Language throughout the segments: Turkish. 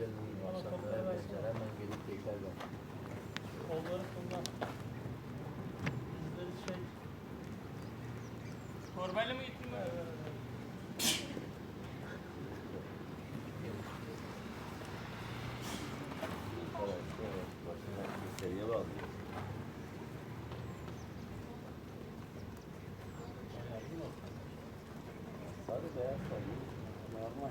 düzenli insanlara gençler hemen gelip tekrarlar. Onları bundan. Bizleri şey... Torbayla mı gittin? Evet. Seriye bağlıyor. Sarı beyaz sarı. Normal.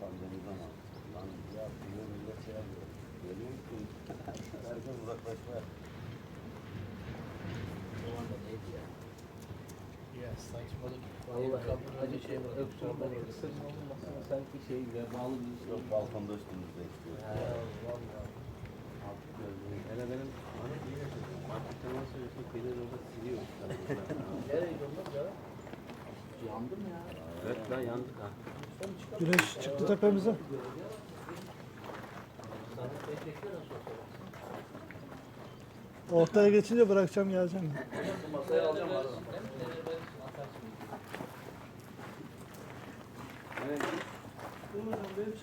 Pandemi zaman. Lan ya diyor millet şey yapıyor. Geliyor ki herkes uzaklaşma. O anda neydi ya? Ya saçmalık. Vallahi Acı şey var. öksürme ısırma olmasın sanki şey vebalı bir şey. Yok balkonda üstümüzde istiyor. Ha, vallahi. Hele benim artık temas ediyorsun kıyıları orada siliyor. Yandım ya. evet lan yandık ha. Güneş çıktı tepemize. Ortaya geçince bırakacağım geleceğim. Bu masayı alacağım abi. Evet. Benim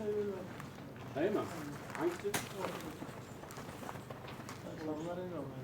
çay mı? Hangisi? Adamlar en.